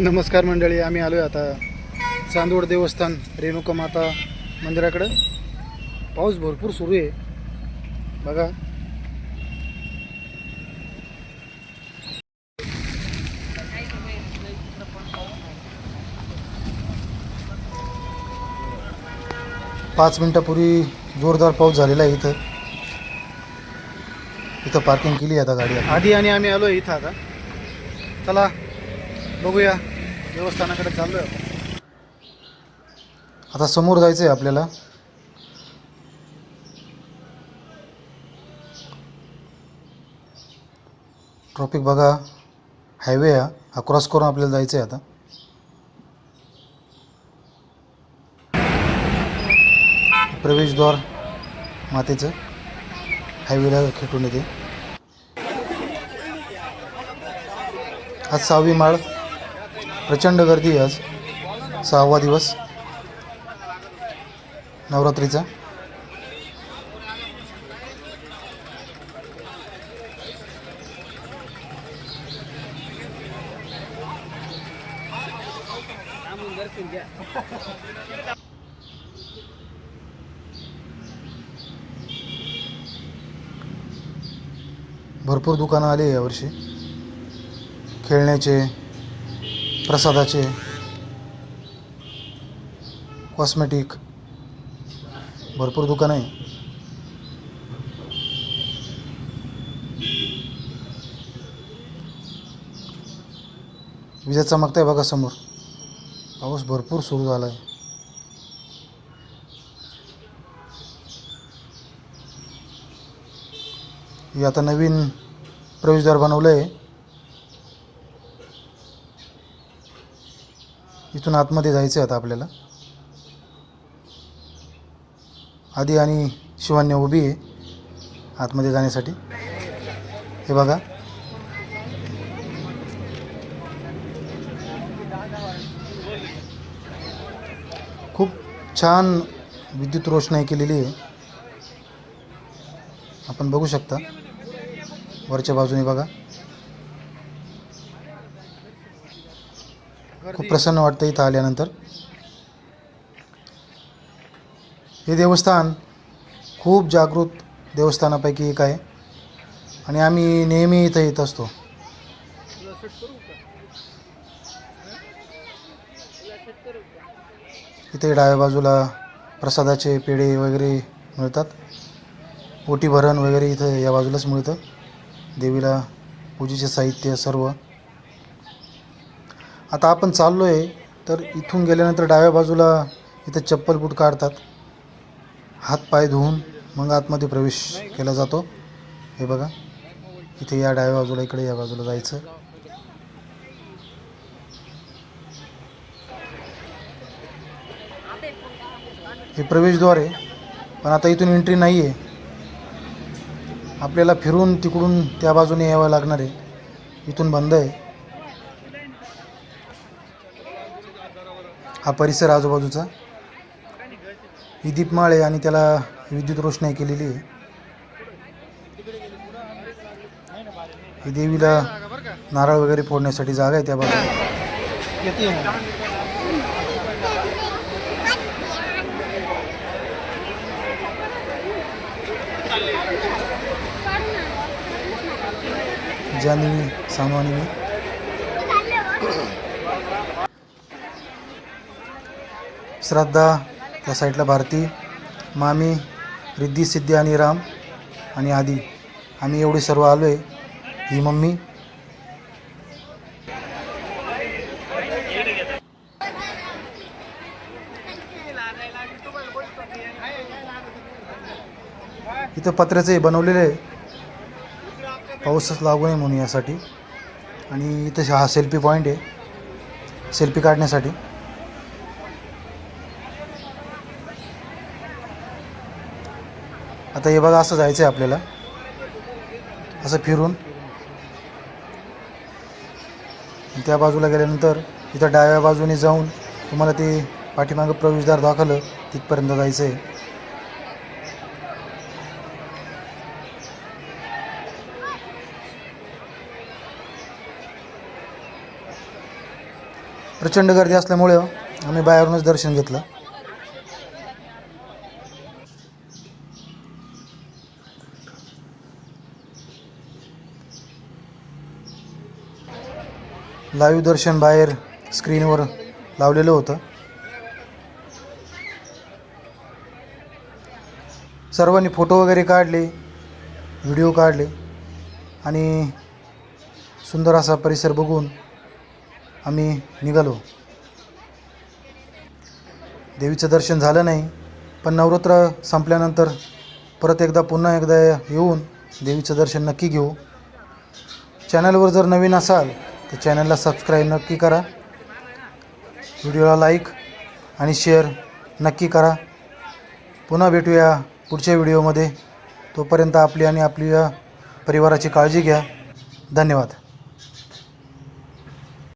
नमस्कार मंडळी आम्ही आलो आहे आता चांदवड देवस्थान रेणुका माता मंदिराकडं. पाऊस भरपूर सुरू आहे. बघा. पाच मिनटापूर्वी जोरदार पाऊस झालेला आहे इथं. इथं पार्किंग केली आता गाडी. आधी आणि आम्ही आलो आहे इथं आता. चला. बघूया. देवस्थानाकडे चाललो आहे आता समोर जायचं आहे आपल्याला. ट्रॉफिक बघा. हायवे हा हा क्रॉस करून आपल्याला जायचं आहे आता. प्रवेशद्वार मातेचं. हायवेला खेटून येते. आज सहावी माळ. प्रचंड गर्दी आहे आज. सहावा दिवस. नवरात्रीचा. भरपूर दुकानं आली यावर्षी. खेळण्याचे प्रसादाचे कॉस्मेटिक भरपूर दुकानं आहे. विजा चमकताय बघा समोर. पाऊस भरपूर सुरू झाला आहे हे आता नवीन प्रवेशद्वार बनवलं आहे इथून आतमध्ये जायचं आहे आता आपल्याला. आधी आणि शिवान्य उभी आहे आतमध्ये जाण्यासाठी. हे बघा. खूप छान विद्युत रोषणाई केलेली आहे. आपण बघू शकता. वरच्या बाजूने बघा. खूप प्रसन्न वाटतं इथं आल्यानंतर. हे देवस्थान खूप जागृत देवस्थानापैकी एक आहे. आणि आम्ही नेहमी इथं येत असतो. इथे डाव्या बाजूला प्रसादाचे पेढे वगैरे मिळतात. ओटी भरण वगैरे इथं या बाजूलाच मिळतं. देवीला पूजेचे साहित्य सर्व. आता आपण चाललो आहे तर इथून गेल्यानंतर डाव्या बाजूला इथं चप्पल बूट काढतात. हात पाय धुवून मग आतमध्ये प्रवेश केला जातो. हे बघा इथे या डाव्या बाजूला इकडे या बाजूला जायचं. हे प्रवेशद्वार आहे पण आता इथून एंट्री नाही आहे आपल्याला फिरून तिकडून त्या बाजूने यावं लागणार आहे. इथून बंद आहे. हा परिसर आजूबाजूचा. ही दीपमाळ आहे आणि त्याला विद्युत रोषणाई केलेली आहे. ही देवीला नारळ वगैरे फोडण्यासाठी जागा आहे त्या बाजूला. जान्हवी सामानी मी श्रद्धा त्या साईडला भारती मामी रिद्धी सिद्धी आणि राम आणि आदी. आम्ही एवढे सर्व आलो आहे ही मम्मी. इथं पत्र्याचं हे बनवलेलं आहे. पाऊसच लागू नये म्हणून यासाठी. आणि इथं हा सेल्फी पॉईंट आहे सेल्फी काढण्यासाठी. आता हे बघा असं जायचं आहे आपल्याला. असं फिरून. त्या बाजूला गेल्यानंतर इथं डाव्या बाजूने जाऊन तुम्हाला ते पाठीमागं प्रवेशद्वार दाखवलं तिथपर्यंत जायचं आहे प्रचंड गर्दी असल्यामुळं आम्ही बाहेरूनच दर्शन घेतलं. लाईव्ह दर्शन बाहेर स्क्रीनवर लावलेलं होतं. सर्वांनी फोटो वगैरे काढले व्हिडिओ काढले आणि सुंदर असा परिसर बघून आम्ही निघालो. देवीचं दर्शन झालं नाही पण नवरात्र संपल्यानंतर परत एकदा पुन्हा एकदा येऊन देवीचं दर्शन नक्की घेऊ. चॅनलवर जर नवीन असाल तर चॅनलला सबस्क्राईब नक्की करा. व्हिडिओला लाईक आणि शेअर नक्की करा. पुन्हा भेटूया पुढच्या व्हिडिओमध्ये तोपर्यंत आपली आणि आपल्या परिवाराची काळजी घ्या. धन्यवाद.